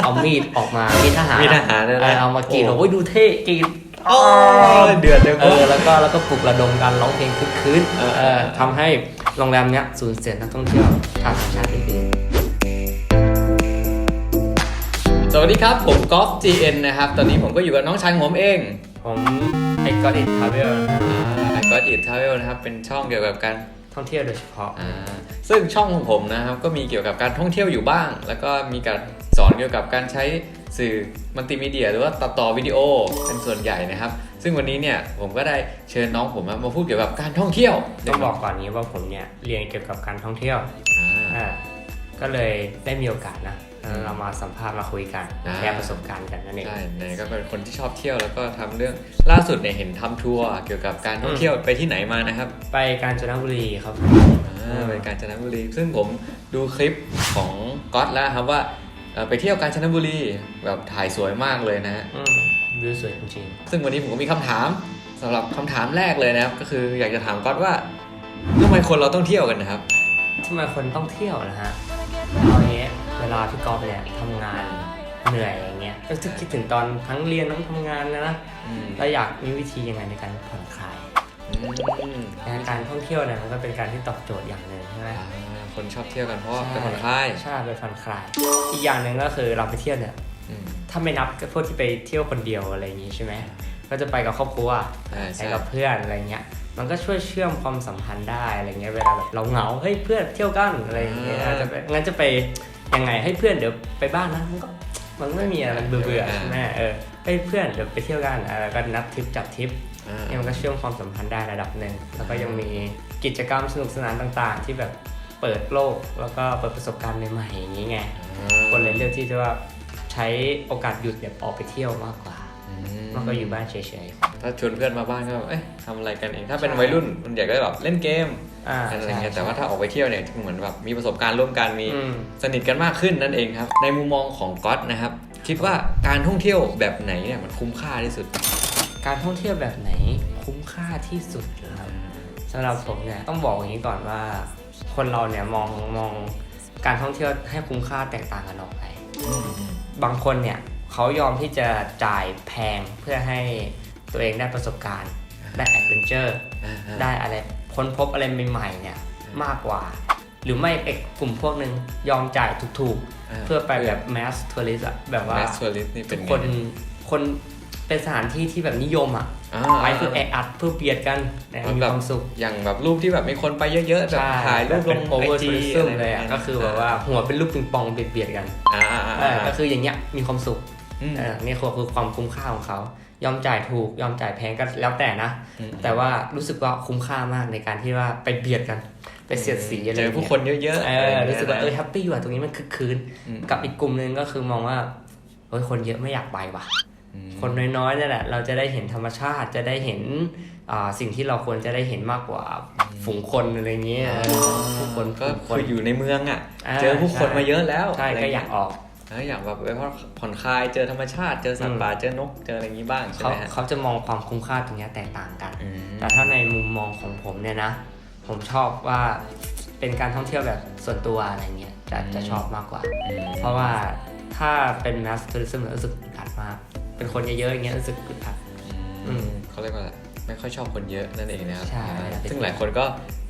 เอามีดออกมามีดทหารมีทหารนะเออเอามากรีดโอ้โอ้ยดูเท่กรีดโอ้ยเดือดจังเออแล้วก็แล้วก็ปลุกระดมการร้องเพลงคึกคืนเออเออทำให้โรงแรมเนี้ยสูญเสียนักท่องเที่ยวชาวต่างชาติไปเยอะสวัสดีครับ ผมกอล์ฟ GN นะครับ ตอนนี้ผมก็อยู่กับน้องชายของผมเอง ผมไอ้ก็อิททาเวลไอ g อ t It Travel นะครับ เป็นช่องเกี่ยวกับการท่องเที่ยวโดยเฉพาะอ่าซึ่งช่องของผมนะครับ ก็มีเกี่ยวกับการท่องเที่ยวอยู่บ้าง แล้วก็มีการ สอนเกี่ยวกับการใช้สื่อมัลติมีเดีย หรือว่าตัดต่อวิดีโอเป็นส่วนใหญ่นะครับ ซึ่งวันนี้เนี่ยผมก็ได้เชิญน้องผมมาพูดเกี่ยวกับการท่องเที่ยวต้องบอกก่อนนี้ว่าผมเนี่ยเรียนเกี่ยวกับการท่องเที่ยวอ่าอ่าก็เลยได้มีโอกาสนะเออเรามาสัมภาษณ์มาคุยกันอ่าแชร์ประสบการณ์กันนั่นเองใช่เนยก็เป็นคนที่ชอบเที่ยวแล้วก็ทำเรื่องล่าสุดเนี่ยเห็นทำทัวร์เกี่ยวกับการท่องเที่ยวไปที่ไหนมานะครับ ไปกาญจนบุรีครับอ่าไปกาญจนบุรี ซึ่งผมดูคลิปของก๊อตแล้วครับว่าเอ่อ ไปเที่ยวกาญจนบุรีแบบถ่ายสวยมากเลยนะฮะอืมวิวสวยจริงซึ่งวันนี้ผมก็มีคำถามสำหรับคำถามแรกเลยนะครับ ก็คืออยากจะถามก๊อตว่าทำไมคนเราต้องเที่ยวกันนะครับๆทำไมคนต้องเที่ยวนะฮะเอาอย่างเงี้ยเวลาพี่กอล์ฟเนี่ยทำงานเหนื่อยอย่างเงี้ยก็จะคิดถึงตอนทั้งเรียนทั้งทำงานนะนะอืมเราอยากมีวิธียังไงในการผ่อนคลายอืมงานการท่องเที่ยวเนี่ยมันก็เป็นการที่ตอบโจทย์อย่างหนึ่งใช่ไหมอ่า คนชอบเที่ยวกันเพราะว่าเป็นผ่อนคลายใช่เป็นผ่อนคลาย อีกอย่างหนึ่งก็คือเราไปเที่ยวเนี่ยอืมถ้าไม่นับก็พวกที่ไปเที่ยวคนเดียวอะไรอย่างงี้ใช่ไหมก็จะไปกับครอบครัวใช่ไปใช่กับเพื่อนอะไรเงี้ยมันก็ช่วยเชื่อมความสัมพันธ์ได้อะไรเงี้ยเวลาแบบเราเหงาเฮ้ยเพื่อนเที่ยวกันอะไรอย่างเงี้ยจะไปงั้นจะไปยังไงให้เพื่อนเดี๋ยวไปบ้านนะมันก็มันไม่มีอะไรเบื่อเบื่อๆใช่ไหมเออเฮ้ยเพื่อนเดี๋ยวไปเที่ยวกันอ่าแล้วก็นัดทริปจับทริปอ่าเนี่ยมันก็เชื่อมความสัมพันธ์ได้ระดับหนึ่งแล้วก็ยังมีกิจกรรมสนุกสนานต่าง ๆ ที่แบบ เปิดโลกแล้วก็เปิดประสบการณ์ใหม่ๆอย่างนี้ไง คนเลยเลือกที่จะว่าใช้โอกาสหยุดแบบออกไปเที่ยวมากกว่าอืมมากกว่าอยู่บ้านเฉยถ้าชวนเพื่อนมาบ้านก็แบบเอ๊ะทำอะไรกันเอง ถ้าเป็นวัยรุ่นมันอยากได้แบบเล่นเกมๆอ่าอะไรเงี้ยใช่แต่ว่าถ้าออกไปเที่ยวเนี่ยเหมือนแบบมีประสบการณ์ร่วมกันมีอืมสนิทกันมากขึ้นนั่นเองครับ ในมุมมองของก๊อตนะครับ คิดว่าการท่องเที่ยวแบบไหนเนี่ยมันคุ้มค่าที่สุด การท่องเที่ยวแบบไหนคุ้มค่าที่สุดเหรอครับสำหรับผมเนี่ยต้องบอกอย่างนี้ก่อนว่า คนเราเนี่ยมองมองการท่องเที่ยวให้คุ้มค่าแตกต่างกันออกไป บางคนเนี่ยเขายอมที่จะจ่ายแพงเพื่อให้ตัวเองได้ประสบการณ์ ได้แอดเวนเจอร์ได้อะไรค้นพบอะไรใหม่ๆเนี่ยมากกว่า หรือไม่เอกกลุ่มพวกหนึ่งยอมจ่ายถูกๆ เพื่อไปแบบแมสทัวริสอะแบบว่าแมสทัวริสนี่เป็นไงคนคน เป็นสถานที่ที่แบบนิยมอะอ่าไปเพื่อแออัดเพื่อเบียดกันนะมันมีแบบความสุขอย่างแบบรูปที่แบบมีคนไปเยอะๆแบบใช่ถ่ายรูปลเป็นงโอไอเวอร์จีทัวริซึมเลยอะก็คือแบบว่าหัวเป็นลูกปิงปองเบียดเบียดๆกันอ่าอ่าเออ่าอก็คืออย่างเงี้ยมีความสุข ม เออนี่คือคือความคุ้มค่าของเขา ยอมจ่ายถูก ยอมจ่ายแพงก็แล้วแต่นะ อืม แต่ว่ารู้สึกว่าคุ้มค่ามากในการที่ว่าไปเบียดกัน ไปเสียดสีอะไรเจอผู้คนเยอะๆเออะไรออย่างรู้เงี้ยสึกว่านะเออแฮปปี้ว่ะตรงนี้มันคึกคืน อืม กับอีกกลุ่มหนึงก็คือมองว่าเฮ้ยคนเยอะไม่อยากไปว่ะอืม คนน้อยๆนี่แหละ เราจะได้เห็นธรรมชาติจะได้เห็นอ่าสิ่งที่เราควรจะได้เห็นมากกว่าฝูงคนอะไรเงี้ยเออผู้คนก็ฝูงคคืนออยู่ในเมืองอะอ่าเจอผู้คนใช่มาเยอะแล้วใช่ะไรก็เงี้อยากออกเอออยากแบบไปผ่อนคลายเจอธรรมชาติเจอสัตอืว์มป่าเจอนกเจออะไรอย่างนี้บ้างใช่เขาไหมฮะเขาจะมองความคุ้มค่าตรงเนี้ยแตกต่างกันอืมแต่ถ้าในมุมมองของผมเนี่ยนะ ผมชอบว่าเป็นการท่องเที่ยวแบบส่วนตัวอะไรเงี้ยจะจะชอบมากกว่าอืมเพราะว่าถ้าเป็นแมสทัวริซึมรู้สึกอึดอัดมาก เป็นคนเยอะๆอย่างเงี้ยรู้สึกอึดอัด อืมเขาเรียกว่าอะไรไม่ค่อยชอบคนเยอะนั่นเองนะครับใช่ อ่าซึ่งหลายคนก็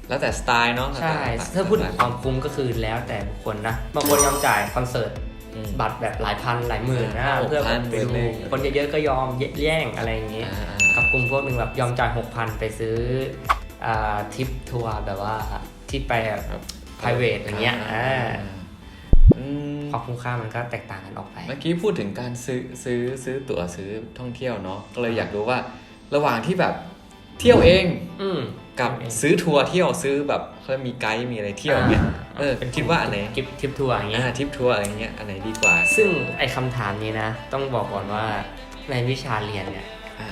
แล้วแต่สไตล์เนาะใช่ แล้วแต่ถ้าพูดถึงความคุ้มก็คือแล้วแต่บุคคลนะบางคนยอมจ่ายคอนเสิร์ตอืม บัตรแบบหลายพันหลายหมื่นนะอ่าเพื่อหกพันไปดูหมื่นหนึ่ง คนเยอะๆก็ยอมแย่งอะไรอย่างงี้ อ่าอ่ากับกลุ่มพวกหนึ่งแบบยอมจ่ายหกพันไปซื้ออ่าทริปทัวร์แบบว่าที่ไปแบบครับ private อย่างเงี้ยอ่าอืม ความคุ้มค่ามันก็แตกต่างกันออกไป เมื่อกี้พูดถึงการซื้อซื้อซื้อตั๋วซื้อท่องเที่ยวเนาะก็เลยอยากรู้ว่าระหว่างที่แบบเที่ยวเองอืมกับเที่ยวเองซื้อทัวร์เที่ยวซื้อแบบเขามีไกด์มีอะไรเที่ยวเงี้ยเออคิดว่าอันไหนกิฟทริปทัวร์อย่างเงี้ยอ่าทริปทัวร์อะไรเงี้ยอันไหนดีกว่า ซึ่งไอ้คำถามนี้นะ ต้องบอกก่อนว่าในวิชาเรียนเนี่ยอ่า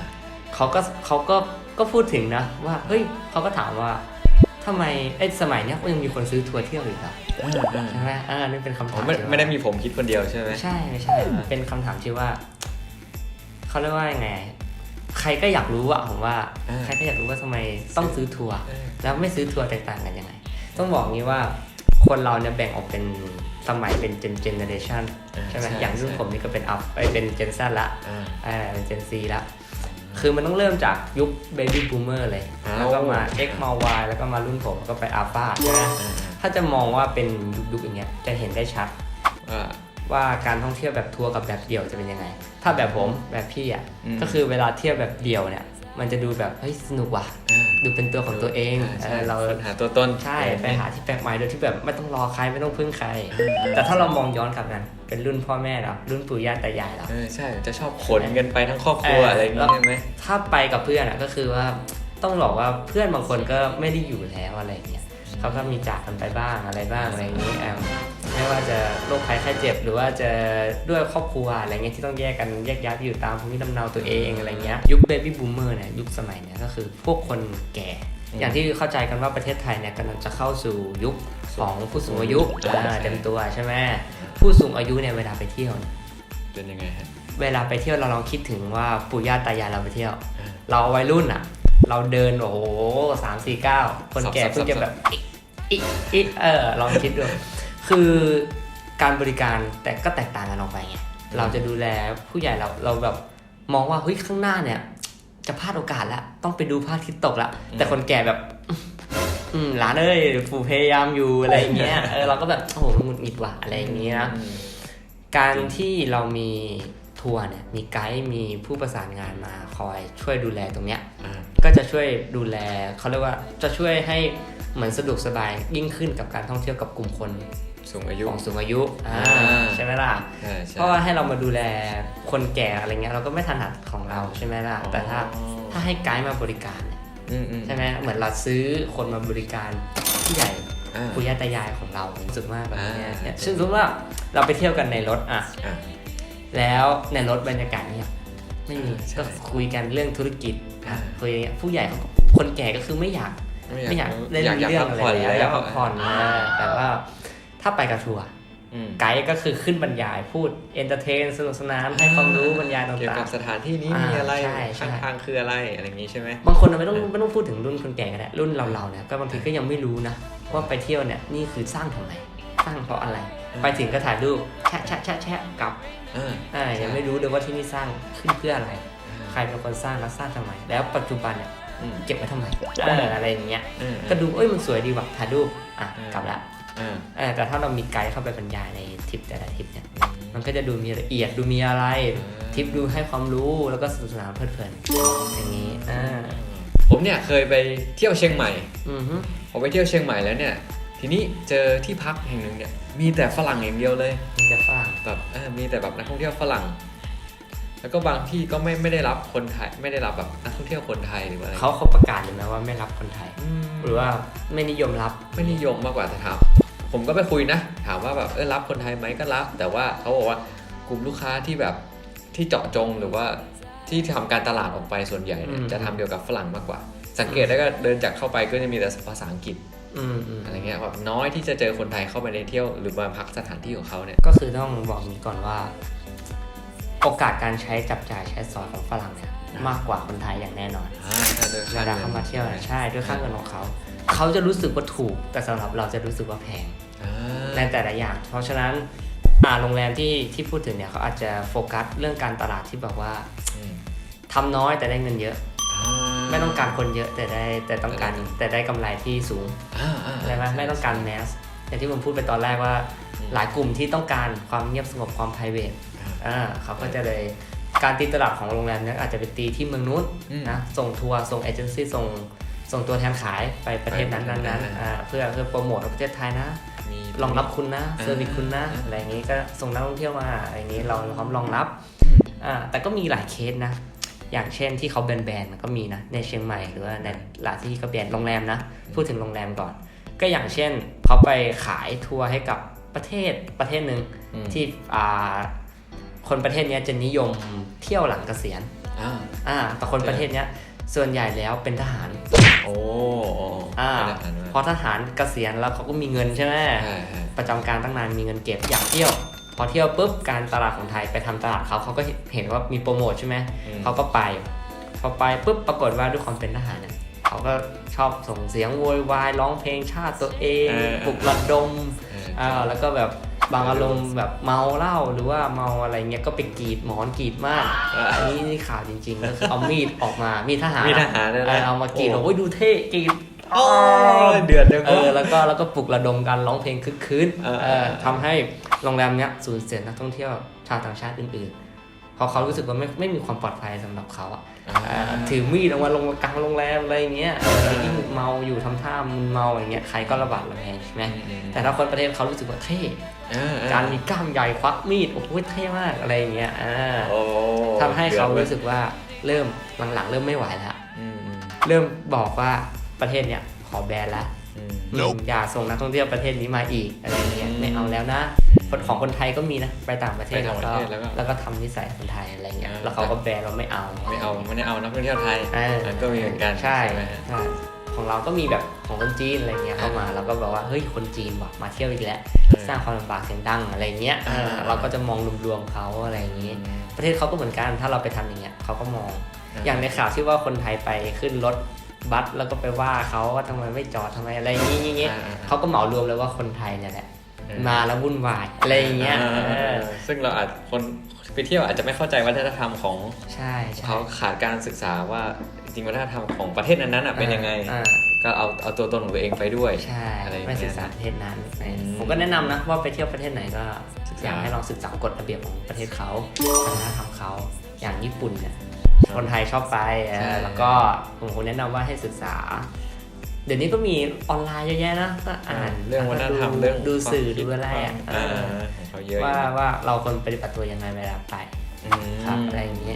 เขาก็เขาก็ก็พูดถึงนะ ว่าเฮ้ยเขาก็ถามว่า ทำไมไอ้สมัยเนี้ยก็ยังมีคนซื้อทัวร์เที่ยวอีกเหรออ่าอ่าใช่ไหมอ่านี่เป็นคำอ๋ถาอมไม่ที่ว่าไม่ได้มีผมคิดคนเดียวใช่ไหมไม่ใช่ไม่ใช่อ่าเป็นคำถามที่ว่าเขาเรียกว่ายังไง ใครก็อยากรู้อะผมว่า ใครก็อยากรู้ว่าทำไมต้องซื้อทัวร์เออแล้วไม่ซื้อทัวร์แตกต่างกันยังไง ต้องบอกงี้ว่าคนเราเนี่ยแบ่งออกเป็นสมัยเป็นเจนเจเนเรชันอ่าใช่ไหมใช่อย่างรุ่นใช่ผมนี่ก็เป็นอัพไปเป็นเจนซละอ่าเออเป็นเจนซีละ คือมันต้องเริ่มจากยุคเบบี้บูมเมอร์เลยอ้าวแล้วก็มา X มา Y แล้วก็มารุ่นผมก็ไปอัลฟาใช่ไหมอ่าถ้าจะมองว่าเป็นยุคๆอย่างเงี้ยจะเห็นได้ชัดอ่าว่าการท่องเที่ยวแบบทัวร์กับแบบเดี่ยวจะเป็นยังไง ถ้าแบบผมแบบพี่อะอืมก็คือเวลาเที่ยวแบบเดี่ยวเนี่ย มันจะดูแบบเฮ้ยสนุกว่ะอ่า ดูเป็นตัวของตัวเองาเอใช่อเราค้นหาตัวตนใช่ไปหาที่แปลกใหม่โดยที่แบบไม่ต้องรอใครไม่ต้องพึ่งใครอืมแต่ถ้าเรามองย้อนกลับกันเป็นรุ่นพ่อแม่เรารุ่นปู่ย่าตายายเราเออใช่จะชอบขนกันไปทั้งครอบครัวเออออะไรอย่างแล้งี้วใช่ไหมถ้าไปกับเพื่อนอะก็คือว่าต้องบอกว่าเพื่อนบางคนก็ไม่ได้อยู่แล้วอะไรอย่างเงี้ยเขาก็มีจากกันไปบ้างอะไรบ้างอะไรอย่างนี้อะ ไม่ว่าจะโรคภัยไข้เจ็บ หรือว่าจะด้วยครอบครัวอะไรเงี้ยที่ต้องแยกกันแยกย้ายไปอยู่ตามภูมิลำเนาตัวเองอะไรเงี้ยยุคเบบี้บูมเมอร์เนี่ยยุคสมัยเนี่ยก็คือพวกคนแก่อย่างที่เข้าใจกันว่าประเทศไทยเนี่ยกำลังจะเข้าสู่ยุคของผู้สูงอายุอ่าเต็มตัวใช่ไหมผู้สูงอายุเนี่ยเวลาไปเที่ยวเนี่ยเป็นยังไงฮะเวลาไปเที่ยวเราลองคิดถึงว่าปู่ย่าตายายเราไปเที่ยวอ่าเราวัยรุ่นอะ เราเดินโอ้โหสามสี่เก้าคนแก่สับๆเพิ่งจะแบบอิอิอิเออลองคิดดู คือการบริการแต่ก็แตกต่างกันออกไปไงเราจะดูแลผู้ใหญ่เราเราแบบมองว่าเฮ้ยข้างหน้าเนี่ย จะพลาดโอกาสแล้วต้องไปดูพระอาทิตย์ตกละแต่คนแก่แบบ อืมหลานเอ้ยปู่พยายามอยู่อะไรอย่างเงี้ยเออเราก็แบบโอ้โหหงุดหงิดว่ะอะไรอย่างเงี้ยนะอืมการที่เรามี ทัวร์เนี่ยมีไกด์มีผู้ประสานงานมาคอยช่วยดูแลตรงเนี้ยอ่าก็จะช่วยดูแลเขาเรียกว่าจะช่วยให้เหมือนสะดวกสบายยิ่งขึ้นกับการท่องเที่ยวกับกลุ่มคนสูงอายุของสูงอายุอ่าอ่าใช่ไหมล่ะใช่ใช่เพราะว่าให้เรามาดูแลคนแก่อะไรเงี้ยเราก็ไม่ถนัดของเราใช่ไหมล่ะอ๋อแต่ถ้าถ้าให้ไกด์มาบริการเนี่ยอืมอืมใช่ไหมเหมือนเราซื้อคนมาบริการผู้ใหญ่อ่าปู่ย่าตายายของเราผมรู้สึกมากแบบเนี้ยอ่าเนี่ยซึ่งสมมติว่าเราไปเที่ยวกันในรถอะอ่า แล้วในรถบรรยากาศเนี่ยไม่มีใช่ก็คุยกันเรื่องธุรกิจอ่า คุยผู้ใหญ่เขาก็คนแก่ก็คือไม่อยาก ไม่อยากเล่นอยากอยากเรื่อพังกอะไรผ่อนแล้วอยากแล้วพักผ่อนนะแต่ว่าถ้าไปกับทัวร์อืมไกด์ก็คือขึ้นบรรยายพูดเอนเตอร์เทนสนุกสนานให้ความรู้บรรยายต่เกี่ยวากัง บสถานที่นี้อ่ามีมีอะไรใช่ใช่ ข้างทางคืออะไรอะไรอย่างงี้ใช่ไหม ๆ บางคนน่ะไม่ต้องไม่ต้องพูดถึงรุ่นคนแก่ก็ได้รุ่นเราๆเนี่ยก็บางทีก็ยังไม่รู้นะว่าไปเที่ยวเนี่ยนี่คือสร้างทำไมสร้างเพราะอะไร ไปถึงก็ถ่ายรูปแชะแชะแชะแชะกลับอ่าอ่ายังไม่รู้เลยว่าที่นี่สร้างขึ้นเพื่ออะไร ใครเป็นคนสร้างและสร้างทำไม แล้วปัจจุบันเนี่ยอืม เก็บไว้ทำไมเอออะไรอย่างเงี้ยอืมก็ดูเอ้ยมันสวยดีว่ะถ่ายรูปอะอืมกลับละอ่าเออแต่ถ้าเรามีไกด์เข้าไปบรรยายในทริปแต่ละทริปเนี่ย มันก็จะดูมีละเอียดดูมีอะไร ทริปดูให้ความรู้แล้วก็สนุกสนานเพลิดเพลินอย่างนี้อ่าผมเนี่ยเคยไปเที่ยวเชียงใหม่ อือฮึพอไปเที่ยวเชียงใหม่แล้วเนี่ย ทีนี้เจอที่พักแห่งหนึ่งเนี่ยมีแต่ฝรั่งอย่างเดียวเลยมีแต่ฝรั่งแบบเออมีแต่แบบนักท่องเที่ยวฝรั่ง แล้วก็บางที่ก็ไม่ไม่ได้รับคนไทยไม่ได้รับแบบนักท่องเที่ยวคนไทยหรือว่าอะไรเขาเขาประกาศอยู่นะว่าไม่รับคนไทย อืมหรือว่าไม่นิยมรับไม่นิยมมากกว่าแต่ถามผมก็ไปคุยนะ ถามว่าแบบเออรับคนไทยไหมก็รับ แต่ว่าเขาบอกว่ากลุ่มลูกค้าที่แบบที่เจาะจงหรือว่าที่ทำการตลาดออกไปส่วนใหญ่เนี่ยจะทำเกี่ยวกับฝรั่งมากกว่า สังเกตได้ก็เดินจากเข้าไปก็จะมีแต่ภาษาอังกฤษ อืมอืมอะไรเงี้ยแบบน้อยที่จะเจอคนไทยเข้าไปในเที่ยวหรือมาพักสถานที่ของเขาเนี่ยก็คือต้องบอกอย่างนี้ก่อนว่า โอกาสการใช้จับจ่ายใช้สอยของฝรั่งเนี่ยมากกว่าคนไทยอย่างแน่นอนอ่าถ้าโดยเวค่าลางินเขามาเที่ยวเนี่ยใช่ด้วยค่าเงินของเขา เขาจะรู้สึกว่าถูก แต่สำหรับเราจะรู้สึกว่าแพงอ่าในแต่ละอย่าง เพราะฉะนั้นอ่าโรงแรมที่ที่พูดถึงเนี่ยเขาอาจจะโฟกัสเรื่องการตลาดที่แบบว่าอืมทำน้อยแต่ได้เงินเยอะอ่า ไม่ต้องการคนเยอะแต่ได้แต่ต้องการแต่ได้กำไรที่สูงอ่าอ่าใช่ไหมไม่ต้องการแมสอย่างที่ผมพูดไปตอนแรกว่าอืมหลายกลุ่มที่ต้องการความเงียบสงบความ p r i v a t อ่าอ่าเขาก็จะเลยการตีตลาดของโรงแรมเนี่ยอาจจะไปตีที่เมืองนู้นอืมนะส่งทัวร์ส่งเอเจนซี่ส่งส่งตัวแทนขายไปประเทศนั้นไปนั้นนั้นอ่าอ่าเพื่อเพื่อโปรโมทประเทศไทยนะมีรองรับคุณนะอ่าเซอร์วิสคุณนะอะไรอย่างนี้ก็ส่งนักท่องเที่ยวมาอะไรอย่างนี้เราพร้อมรองรับอืมอ่าแต่ก็มีหลายเคสนะ อย่างเช่นที่เขาแบนๆก็มีนะในเชียงใหม่หรือว่าในหลายที่ก็แบนโรงแรมนะพูดถึงโรงแรมก่อน ก็อย่างเช่นเขาไปขายทัวร์ให้กับประเทศประเทศหนึ่งอืมที่อ่าคนประเทศเนี้ยจะนิยมเที่ยวหลังเกษียณอ่าอ่าแต่คนประเทศเนี้ยส่วนใหญ่แล้วเป็นทหาร โอ้อ่าเป็นอาหารมาพอทหารเกษียณแล้วเขาก็มีเงินใช่ไหมใช่ใช่ประจำการตั้งนานมีเงินเก็บอยากเที่ยว พอเที่ยวปุ๊บการตลาดของไทยไปทำตลาดเขาเขาก็เห็นว่ามีโปรโมทใช่ไหมอืมเขาก็ไป พอไปปุ๊บปรากฏว่าด้วยความเป็นทหารเนี่ยเขาก็ชอบส่งเสียงโวยวายร้องเพลงชาติตัวเองเออปลุกระดมเอออ่าแล้วก็แบบบางอารมณ์แบบเมาเหล้าหรือว่าเมาอะไรเงี้ยก็ไปกรีดหมอนกรีดมากอ่าอันนี้นี่ข่าวจริงๆก็คือเอามีดออกมามีดทหารมีทหารด้วยนะเออเอามากรีดโอ้โอ้ยดูเท่กรีดโอ้ยเดือดเดือดเออแล้วก็แล้วก็ปลุกระดมการร้องเพลงคึกคืนเออเออทำให้ โรงแรมเนี้ยสูญเสียนักท่องเที่ยวชาวต่างชาติอื่นๆเพราะเขารู้สึกว่าไม่ไม่มีความปลอดภัยสำหรับเขาอะอ่าเอ่อถือมีดออกมาลงกลางโรงแรมอะไรอย่างเงี้ยเออยิ่งเมาอยู่ทำท่ามึนเมาอย่างเงี้ยใครก็ระบาดระแวงใช่ไหมอืมแต่ถ้าคนประเทศเขารู้สึกว่าเท่อ่าการมีกล้ามใหญ่ควักมีดโอ้โหเท่มากอะไรอย่างเงี้ยอ่าโอ้ทำให้เขาดือดว้ยรู้สึกว่าเริ่มหลังๆ เริ่มไม่ไหวแล้วอืมอืมเริ่มบอกว่าประเทศเนี้ยขอแบนละอืมอืมอย่าส่งนักท่องเที่ยวประเทศนี้มาอีกอะไรอย่างเงี้ยอืมไม่เอาแล้วนะ คนของคนไทยก็มีนะไปต่างประเทศไปต่างประเทศแล้วก็แล้วก็ทำนิสัยคนไทยอะไรเงี้ยอ่าแล้วเขาก็แบนเราไม่เอาไม่เอาไม่ได้เอานักท่องเที่ยวไทยเออมันก็มีเหมือนกันใช่ไหมฮะใช่ของเราก็มีแบบของคนจีนอะไรเงี้ยเข้ามาเราก็บอกว่าเฮ้ยคนจีนว่ะมาเที่ยวอีกแล้วสร้างความลำบากเสียงดังอะไรเงี้ยเอออ่าเราก็จะมองรวมๆเขาอะไรอย่างงี้อืมประเทศเขาก็เหมือนกันถ้าเราไปทำอย่างเงี้ยเขาก็มองอ่าอย่างในข่าวที่ว่าคนไทยไปขึ้นรถบัสแล้วก็ไปว่าเขาว่าทำไมไม่จอดทำไมอะไรอย่างงี้อย่างงี้อ่าอ่าเขาก็เหมารวมเลยว่าคนไทยเนี่ยแหละเออ มาแล้ววุ่นวายอะไรอย่างเงี้ยอ่าเออซึ่งเราอาจคนไปเที่ยวอาจจะไม่เข้าใจวัฒนธรรมของใช่ใช่เขาขาดการศึกษาว่าจริงๆวัฒนธรรมของประเทศนั้นๆอะเป็นยังไง อ่าก็เอาเอาตัวตนของตัวเองไปด้วยใช่อะไรอย่างเงี้ไม่ยศึกษาประเทศนั้น อืมผมก็แนะนำนะว่าไปเที่ยวประเทศไหนก็ศึกษา อยากให้ลองศึกษากฎระเบียบของประเทศเขาวัฒนธรรมเขาอย่างญี่ปุ่นเนี่ยคนไทยชอบไปเออใช่แล้วก็ผมคงแนะนำว่าให้ศึกษา เดี๋ยวนี้ก็มีออนไลน์เยอะแยะนะก็อ่านเรื่องวัฒนธรรมดูเรื่องดูสื่อความคิดูอะไรอะเออของเขาเยอะว่าอยู่ว่าเราควรปฏิบัติตัวยังไงเวลาไปอืมครับอะไรอย่างนี้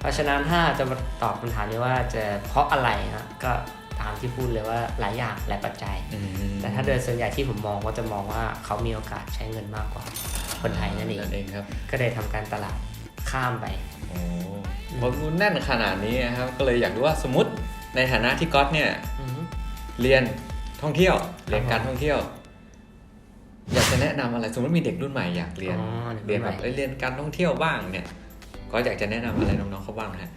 เพราะฉะนั้นถ้าจะมาตอบคำถามนี้ว่าจะเพราะอะไรนะก็ตามที่พูดเลยว่าหลายอย่างหลายปัจจัยอืมแต่ถ้าโดยส่วนใหญ่ที่ผมมองก็จะมองว่าเขามีโอกาสใช้เงินมากกว่าคนไทยนั่นเองนั่นเองครับ ก็เลยทำการตลาดข้ามไปโอ้พอรู้แน่นขนาดนี้นะครับ ก็เลยอยากรู้ว่าสมมติในฐานะที่ก๊อตเนี่ยอือฮึ เรียนท่องเที่ยว เรียนผมการท่องเที่ยว อยากจะแนะนำอะไรสมมติมีเด็กรุ่นใหม่อยากเรียนอ๋อเด็เรียกนรุ่นแบใหม่บเอ้ยเรียนการท่องเที่ยวบ้างเนี่ย ก็อยากจะแนะนำอะไรน้องๆเขาบ้างนะฮะ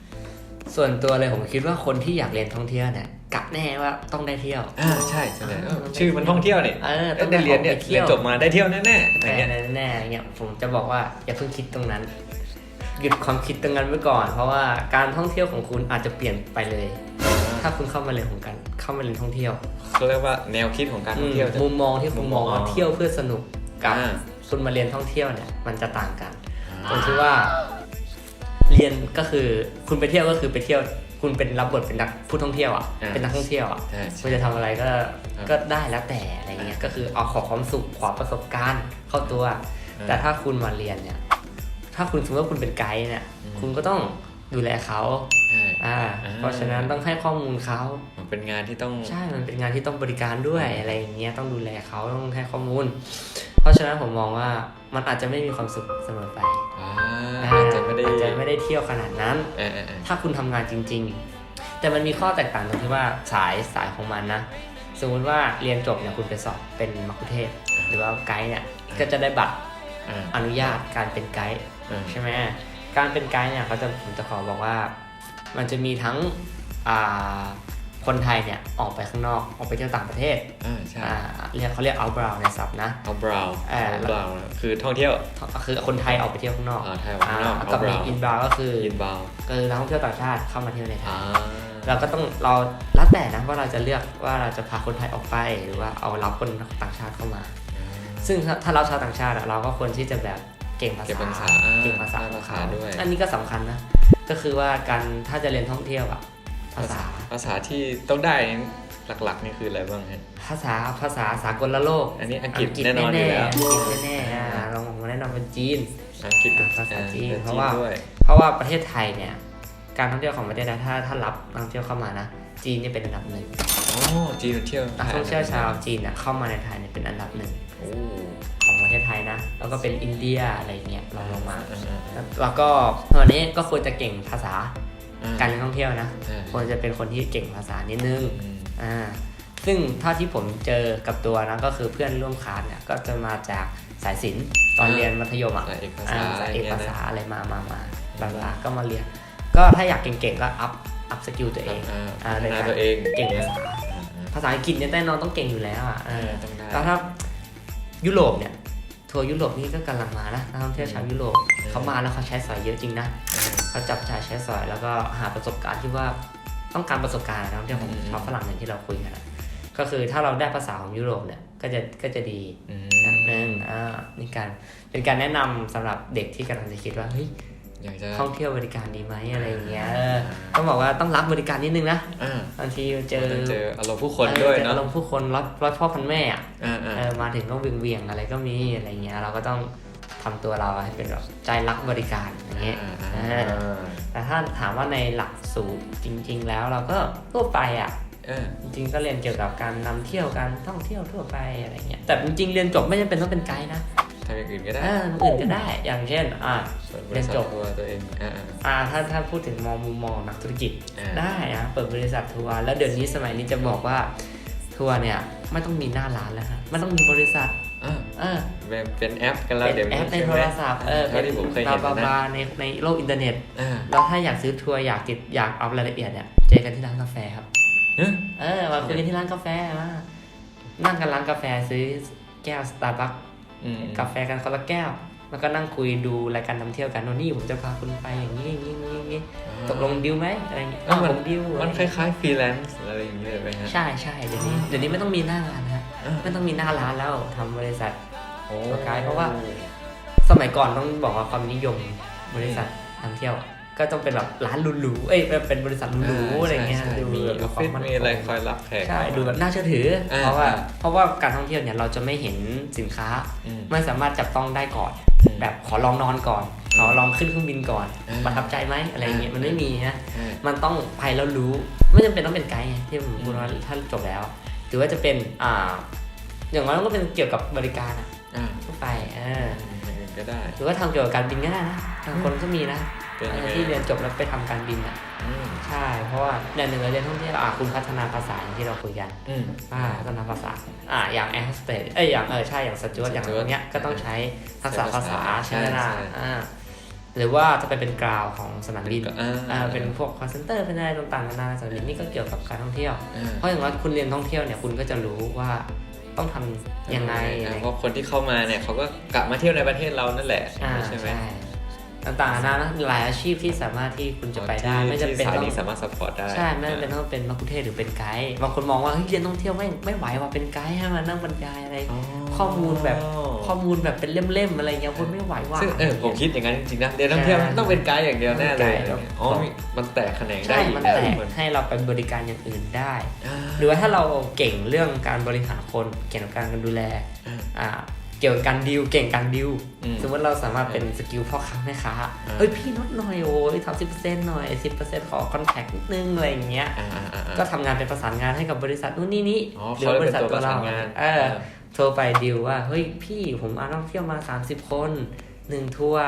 ส่วนตัวเลยผมคิดว่าคนที่อยากเรียนท่องเที่ยวเนี่ยกลับแน่ว่าต้องได้เที่ยวอ่าใช่ใช่เลยเออเออชื่อมันท่องเที่ยวเนี่ยเออเอ้ยได้เรียนเนี่ยออกไปเที่เรียยนวจบมาได้เที่ยวแน่ๆอะไรแต่เงี้ยแน่ๆเนี่ยผมจะบอกว่าอย่าเพิ่งคิดตรงนั้น หยุดความคิดตรงนั้นไว้ก่อน เพราะว่าการท่องเที่ยวของคุณอาจจะเปลี่ยนไปเลย ถ้าคุณเข้ามาเรียนของการเข้ามาเรียนท่องเที่ยวเขาเรียกว่าแนวคิดของการท่องเที่ยวจะ มุมมองที่คุณมองว่ามุมมองเที่ยวเพื่อสนุกกับอ่า คุณมาเรียนท่องเที่ยวเนี่ยมันจะต่างกัน ตรงที่ว่า เรียนก็คือคุณไปเที่ยวก็คือไปเที่ยว คุณเป็นรับบทเป็นนักผู้ท่องเที่ยวอะอ่าเป็นนักท่องเที่ยวอะใช่คุณจะทำอะไรก็ครับก็ได้แล้วแต่อะไรเงี้ยก็คือเอาขอความสุขขอประสบการณ์เข้าตัวอ่าแต่ถ้าคุณมาเรียนเนี่ย ถ้าคุณสมมติว่าคุณเป็นไกด์เนี่ย อืม คุณก็ต้อง ดูแลเขาใช่อ่าอ่า เพราะฉะนั้นต้องให้ข้อมูลเขา มันเป็นงานที่ต้อง ใช่ มันเป็นงานที่ต้องบริการด้วยอะไรอย่างเงี้ย ต้องดูแลเขาต้องให้ข้อมูล เพราะฉะนั้นผมมองว่ามันอาจจะไม่มีความสุขเสมอไปอ่าอาจจะไม่ได้อาจจะไม่ได้เที่ยวขนาดนั้นเออเออเออถ้าคุณทำงานจริง ๆ แต่มันมีข้อแตกต่างตรงที่ว่าสายสายของมันนะ สมมติว่าเรียนจบเนี่ยคุณไปสอบเป็นมัคคุเทศก์หรือว่าไกด์เนี่ย ก็จะได้บัตรอ่าอนุญาตการเป็นไกด์อ่าใช่ไหม การเป็นไกด์เนี่ยเขาจะผมจะขอบอกว่า มันจะมีทั้งอ่าคนไทยเนี่ยออกไปข้างนอกออกไปเที่ยวต่างประเทศอ่าใช่อ่าเรียกเขาเรียก outbound ในศัพท์นะเอาบราวอ่าเอาบราวคือท่องเที่ยวคือคนไทยออกไปเที่ยวข้างนอกอ่าไทยออกไปข้างนอกอ่ากับมี outbound inbound ก็คือยินบาวคือนักท่องเที่ยวต่างชาติเข้ามาเที่ยวในไทอ่ายเราก็ต้องเราแล้วแต่นะว่าเราจะเลือกว่าเราจะพาคนไทยออกไปหรือว่าเอารับคนต่างชาติเข้ามา ซึ่งถ้าถ้าเราชาวต่างชาติอะเราก็ควรที่จะแบบ เก่งภาเก็บษาภาษาอ่เก่งภาษาได้ของภาษาเขาด้วย อันนี้ก็สำคัญนะ ก็คือว่าการถ้าจะเรียนท่องเที่ยวอะภาษาภาษาที่ต้องได้หลักๆนี่คืออะไรบ้างฮะภาษาภาษาสากลโลก อันนี้อังกฤษแน่นอนอยู่แล้วอังกฤษแน่ๆอ่าเราผมแนะนำเป็นจีนอังกฤษอ่าภาษาจีนอ่เพราะว่าด้วยเพราะว่าประเทศไทยเนี่ยการท่องเที่ยวของประเทศไทยถ้าถ้ารับนักท่องเที่ยวเข้ามานะ จีนเนี่ยเป็นอันดับหนึ่งโอ้จีนเที่ยวนักท่องเที่ยวชาวจีนเนี่ยเข้ามาในไทยเนี่ยเป็นอันดับหนึ่งโอ้ของ ประเทศไทยนะ แล้วก็เป็นอินเดียอะไรเงี้ยรองลงมาอ่าอ่าอ่าแล้วก็วันนี้ก็ควรจะเก่งภาษาอ่าการเรียนท่องเที่ยวนะใช่ควรจะเป็นคนที่เก่งภาษานิดนึงอืมอ่าซึ่งเท่าที่ผมเจอกับตัวนะก็คือเพื่อนร่วมคลาสเนี่ยก็จะมาจากสายศิลป์ตอนเรียนมัธยมอะสายเอกภาอ่าษาสายเอกย่งภางี้ยษานะอะไรมามามาบางๆก็มาเรียน ก็ถ้าอยากเก่งๆก็อัพอัพสกิลตัวเองอ่าอ่าพัฒในนาการตัวเองเก่งภาษาอ่าอ่าภาษาอังกฤษเนี่ยแน่นอนต้องเก่งอยู่แล้วอะเออต้องได้แล้วถ้ายุโรปเนี่ย ทัวร์ยุโรปนี่ก็กำลังมานะนักท่องเที่ยวชาวยุโรปเขามาแล้วเขาใช้สอยเยอะจริงนะเขาจับจ่ายใช้สอยแล้วก็หาประสบการณ์ที่ว่าต้องการประสบการณ์นะที่ของอืมชาวฝรั่งอย่างที่เราคุยกันอะก็คือถ้าเราได้ภาษาของยุโรปเนี่ยก็จะก็จะดีอืมอย่างหนึงอ่านี่การเป็นการแนะนำสำหรับเด็กที่กำลังจะคิดว่าเฮ้ย อยากจะท่องเที่ยวบริการดีไหมอะไรอย่างเงี้ยเออต้องบอกว่าต้องรับบริการนิดนึงนะอ่าบางทีเจอเจออารมณ์ผู้คนด้วยออจอเนาะอารมณ์ผู้คนร้อยร้อยพ่อพันแม่อะอ่าอ่าเออมาถึงก็เวียงเวียงๆอะไรก็มีอะไรเงี้ยเราก็ต้องทำตัวเราให้เป็นแบบใจรักบริการอย่างเงี้ยอ่าอ่าเออแต่ถ้าถามว่าในหลักสูตรจริง ๆ แล้วเราก็ทั่วไปอะเออจริงๆก็เรียนเกี่ยวกับการนำเที่ยวการท่องเที่ยวทั่วไปอะไรเงี้ยแต่จริงๆเรียนจบไม่จำเป็นต้องเป็นไกด์นะ ทำอย่างอื่นก็ได้เอออย่างอื่นก็ได้ อย่างเช่น อ่าเปิดบเรีริยนษัทจบตัวตัวเองอ่าอ่า อ่าถ้าถ้าพูดถึงมองมุมมองนักธุรกิจอ่า ได้นะเปิดบริษัททัวร์แล้วเดี๋ยวนี้สมัยนี้จะบอกว่าทัวร์เนี่ยไม่ต้องมีหน้าร้านแล้วฮะไม่ต้องมีบริษัทอ่าเออเป็นเป็นแอปกันแล้วเป็นเดี๋ยวแอนี้ปในช่โทไหมรศัพท์เออเท่าที่ผมเคยบาเห็นบานะบาในในโลกอินเทอร์เน็ต อ่าแล้วถ้าอยากซื้อทัวร์อยากติดอยากเอารายละเอียดเนี่ยเจอกันที่ร้านกาแฟครับเอ๊ะเออมาคุยกันที่ร้านกาแฟมานั่งกันร้านกาแฟซื้อแก้วสตาร์บัคอืม กาแฟกันคนละแก้ว แล้วก็นั่งคุยดูรายการนำเที่ยวกันโน่นนี่ผมจะพาคุณไปอย่างนี้อย่างนี้อย่างนี้อย่างนี้ตกลงดิวไหมอะไรอย่างเงี้ยเอ้ามันผมดิวมันคล้ายๆฟรีแลนซ์อะไรอย่างเงี้ยเลยไหมฮะใช่ใช่เดี๋ยวนี้เดี๋ยวนี้ไม่ต้องมีหน้างานนะฮะอ่าไม่ต้องมีหน้าร้านแล้วทำบริษัทโอ้ตัวกลายเพราะว่า สมัยก่อนต้องบอกว่าความนิยมบริษัทนำเที่ยว ก็ต้องเป็นแบบร้านหรูๆเอ้ยเป็นบริษัทหรูๆอะไรเงี้ยใช่ใช่ดูมีอแบอบฟควาฟิศมั่นมีอะไรคงคอยรับแขกใช่ดูแบบน่าเชื่อถืออ่าเพราะว่าอ่าเพราะว่าการท่องเที่ยวเนี่ยเราจะไม่เห็นสินค้าอืมไม่สามารถจับต้องได้ก่อนอืมแบบขอลองนอนก่อนขอลองขึ้นเครื่องบินก่อนอ่าประทับใจไหมอะไรเงี้ยอ่ามัมันไม่มีนะใช่มันต้องไปแล้วรู้ไม่จำเป็นต้องเป็นไกด์ไงที่ผมพูดว่าถ้าจบแล้ว หรือว่าจะเป็นอ่าอย่างน้อยก็เป็นเกี่ยวกับบริการอะอ่าทั่วไปเอออย่างอื่นก็ได้ หรือว่าทำเกี่ยวกับการบินก็ได้นะบางคนก็มีนะ เป็นยังไง ที่เรียนจบแล้วไปทำการบินอะอืมใช่ เพราะว่าในหนึ่งเราเรียนท่องเที่ยวอะคุณพัฒนาภาษาอย่างที่เราคุยกันอืม อ่าพัฒนาภาษาอ่าอย่างแอร์โฮสเตสเอ้ยอย่างเออใช่อย่างสจวตอย่าง steward เนี้ยก็ต้องใช้ทักษะภาษาใช่ใช่ไหมล่ะใช่ อ่าหรือว่าจะไปเป็นกราวของสนามบินอ่าอ่าเป็นพวกคอนเซนเตอร์เป็นอะไรต่างๆนานาสนามบินนี่ก็เกี่ยวกับการท่องเที่ยว อ่า เพราะอย่างน้อยคุณเรียนท่องเที่ยวเนี่ยคุณก็จะรู้ว่าต้องทำยังไงอะไรเพราะคนที่เข้ามาเนี่ยเขาก็กลับมาเที่ยวในประเทศเรานั่นแหละอ่าใช่ไหม ต่างๆนานานะหลายอาชีพที่สามารถที่คุณจะไปได้ ไม่จำเป็นที่สายต้องนี้สามารถซัพพอร์ตได้ใช่ไม่จำเป็นต้องเป็นมักคุเทศก์หรือเป็นไกด์บางคนมองว่าเฮ้ยเรียนท่องเที่ยวไม่ไม่ไหวว่าเป็นไกด์ให้มานั่งบรรยายอะไร ข้อมูลแบบข้อมูลแบบเป็นเล่มๆอะไรเงี้ยคุณไม่ไหวว่ะซึ่งเออผมคิดอย่างนั้นจริงๆนะเรียนท่องเที่ยวใช่ต้องเป็นไกด์อย่างเดียวแน่เลยเป็นไกด์อ๋อมีมันแตกแขนงได้ใช่อีกมันนะแตทุกกคนให้เราไปบริการอย่างอื่นได้อ่าหรือว่าถ้าเราเก่งเรื่องการบริหารคนเก่งกับการดูแลอ่าอ่า เกี่ยวกับการดิวเก่งการดิวอืมสมมติเราสามารถเป็นสกิลพ่อค้าแม่ค้าอ่าเฮ้ยพี่ลดหน่อยโอ้ยทำสิบเปอร์เซ็นต์หน่อยสิบเปอร์เซ็นต์ขอคอนแทคนิดนึงอะไรอย่างเงี้ยอ่าอ่าอ่าก็ทำงานเป็นประสานงานให้กับบริษัทนู่นนี่นี่อ๋อหรืเขาว่าเลยบเป็รินษัทตัวตัปวระเราสานงานเออโทรไปดิวว่าเฮ้ยพี่ผมเอานักท่องเที่ยวมา30คนหนึ่งทัวร์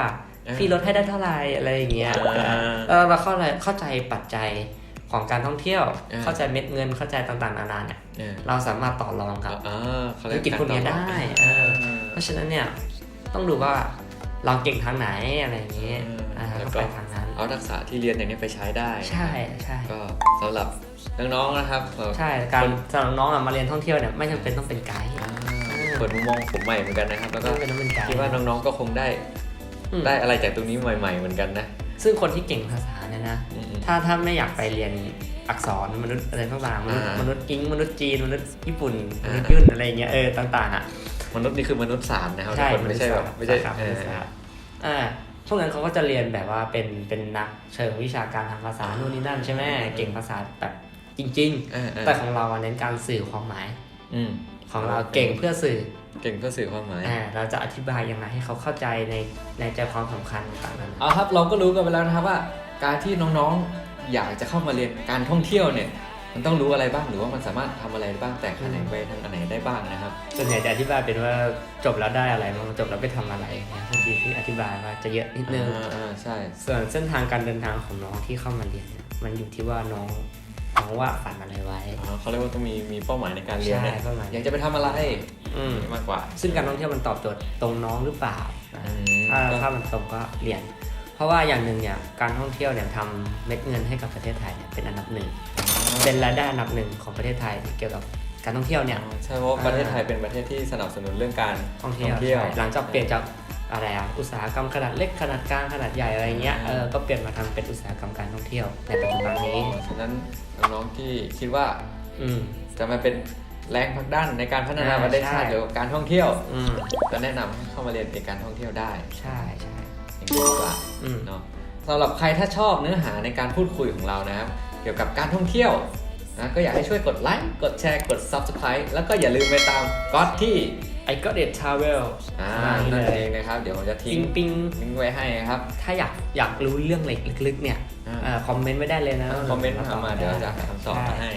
อ่าพี่ลดให้ได้เท่าไหร่อะไรอย่างเงี้ยอ่าแล้วเราเข้าใจเข้าใจปัจจัยของการท่องเที่ยวอ่าเข้าใจเม็ดเงินเข้าใจต่างๆนานาเนี่ยอ่าเราสามารถต่อรองกับอ่าเขาธุเรีรยกกิจพวกเนี้ยได้เอออ่าเพ ราะฉะนั้นเนี่ยต้องดูว่าเราเก่งทางไหนอะไรอย่างเงี้ยอ่าอ่าแล้วก็ก็ไปทางนั้น เอาทักษะที่เรียนอย่างนี้ไปใช้ได้ใช่ใช่ก็สำหรับน้องๆนะครับเอ่อใช่การสำหรับน้องอะมาเรียนท่องเที่ยวเนี่ยไม่จำเป็นต้องเป็นไกด์อ่าเปิดมุมมองผมใหม่เหมือนกันนะครับแล้วก็ไม่จำเป็นต้องเป็นไกด์คิดว่าน้องๆก็คงได้อืมได้อะไรจากตรงนี้ใหม่ ๆเหมือนกันนะซึ่งคนที่เก่งภาษาเนี่ยนะอืมถ้าถ้าไม่อยากไปเรียนอักษรมนุษย์อะไรต่างๆมนุษย์อ่ามนุษย์อิงมนุษย์จีนมนุษย์ญี่ปุ่นมอ่านุษย์ยุ่นอะไรอย่างเงี้ยเออต่างๆอะ มนุษย์นี่คือมนุษย์ศาสตร์นะครับใช่ทุกคนไม่ใช่แบบไม่ใช่สาขาเอมนุอษยศาสตร์อ่าพวกนั้นเขาก็จะเรียนแบบว่าเป็นเป็นนักเชิงวิชาการทางภาษาอ่านู่นนี่นั่นใช่ไหมเก่งภาษาแบบจริงเออเอๆอแต่ของเราอะเน้นการสื่อความหมายอืมของเราเก่งเพื่อสื่อ เก่งเพื่อสื่อความหมายอ่าเราจะอธิบายยังไงให้เขาเข้าใจในในใจความสำคัญต่างๆนั้นเอาครับเราก็รู้กันไปแล้วนะครับว่า การที่น้องๆอยากจะเข้ามาเรียนการท่องเที่ยวเนี่ย มันต้องรู้อะไรบ้างหรือว่ามันสามารถทำอะไรบ้างแตกแขนงไปทางอันไหนได้บ้างนะครับ ส่วนใหญ่จะอธิบายเป็นว่าจบแล้วได้อะไรบ้างจบแล้วไปทำอะไรเนี่ยบางทีที่อธิบายว่าจะเยอะนิดนึงอ่าอ่าใช่ส่วนเส้นทางการเดินทางของน้องที่เข้ามาเรียนเนี่ยมันอยู่ที่ว่าน้องน้องว่าฝันอะไรไว้อ๋อเขาเรียกว่าต้องมีมีเป้าหมายในการเรียนใช่เนี่ยเป้าหมายอยากจะไปทำอะไรอืมมากกว่า ซึ่งการท่องเที่ยวมันตอบโจทย์ตรงน้องหรือเปล่านะอืมถ้าก็ถ้ามันตรงก็เรียน เพราะว่าอย่างหนึ่งเนี่ยการท่องเที่ยวเนี่ยทำเม็ดเงินให้กับประเทศไทยเนี่ยเป็นอันดับหนึ่ง เป็นรายได้อันดับหนึ่งของประเทศไทยเกี่ยวกับการท่องเที่ยวเนี่ย ใช่เพราะว่าประเทศไทยเป็นประเทศที่สนับสนุนเรื่องการท่องเที่ยวท่องเที่ยวใช่หลังจากเปลี่ยนจากอะไรอะอุตสาหกรรมขนาดเล็กขนาดกลางขนาดใหญ่อะไรเงี้ยอ่าเออ ก็เปลี่ยนมาทำเป็นอุตสาหกรรมการท่องเที่ยวในปัจจุบันนี้ ฉะนั้นน้องๆที่คิดว่าอืมจะมาเป็นแรงผลักดันในการพัฒนาอ่าประเทศชาติใช่เกี่ยวกับการท่องเที่ยวอืมก็แนะนำให้เข้ามาเรียนเอกการท่องเที่ยวได้ ใช่ใช่อย่างนี้ดีกว่าอืมเนาะสำหรับใครถ้าชอบเนื้อหาในการพูดคุยของเรานะครับ เกี่ยวกับการท่องเที่ยวนะก็อยากให้ช่วยกดไลค์ กดแชร์ กด Subscribe แล้วก็อย่าลืมไปตามก๊อตที่ I got it travel อ่ามานี่นั่นเลเอยงนะครับ เดี๋ยวผมจะทิ้ปิงงปิงลิงก์ไว้ให้นะครับ ถ้าอยากอยากรู้เรื่องอะไรลึกๆเนี่ยอ่า เอ่อคอมเมนต์ไว้ได้เลยนะคอมเมนต์ถามมาเดี๋ยวจะหาคำตอบมาให้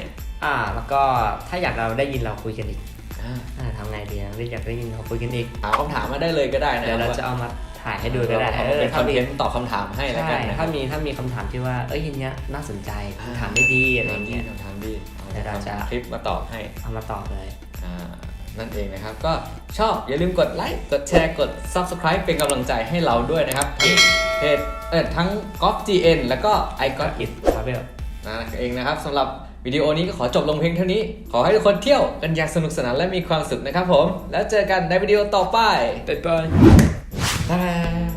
อ่า แล้วก็ถ้าอยากเราได้ยินเราคุยกันอีกอ่าอ่าทำไงดีนะอยากได้ยินเราคุยกันอีก ถามคำถามมาได้เลยก็ได้นะเดี๋ยวเราจะเอามา ถ่ายให้ดูก็ได้เอาเอมาอเป็นคถ้าอนมีเทนต์ตอบคำถามให้แล้วใช่กันนะครัถ้าบมีถ้ามีคำถามที่ว่า เอ้ยอันเนี้ยน่าสนใจอ่าถามได้ดีอะไรคำถามดีเงี้ยคำถามดีเดี๋ยวเราจะทำคลิปมาตอบให้เอามาตอบเลยอ่านั่นเองนะครับ ก็ชอบอย่าลืมกดไลค์กดแชร์กด Subscribe เป็นกำลังใจให้เราด้วยนะครับทั้งเพจเออทั้ง g o f GN แล้วก็ i g o t อิ It ดทราเวลนั่นเองนะครับสำหรับวิดีโอนี้ก็ขอจบลงเพียงเท่านี้ ขอให้ทุกคนเที่ยวกันอย่างสนุกสนานและมีความสุขนะครับผม แล้วเจอกันในวิดีโอต่อไปบ๊ายบาย Ta-da!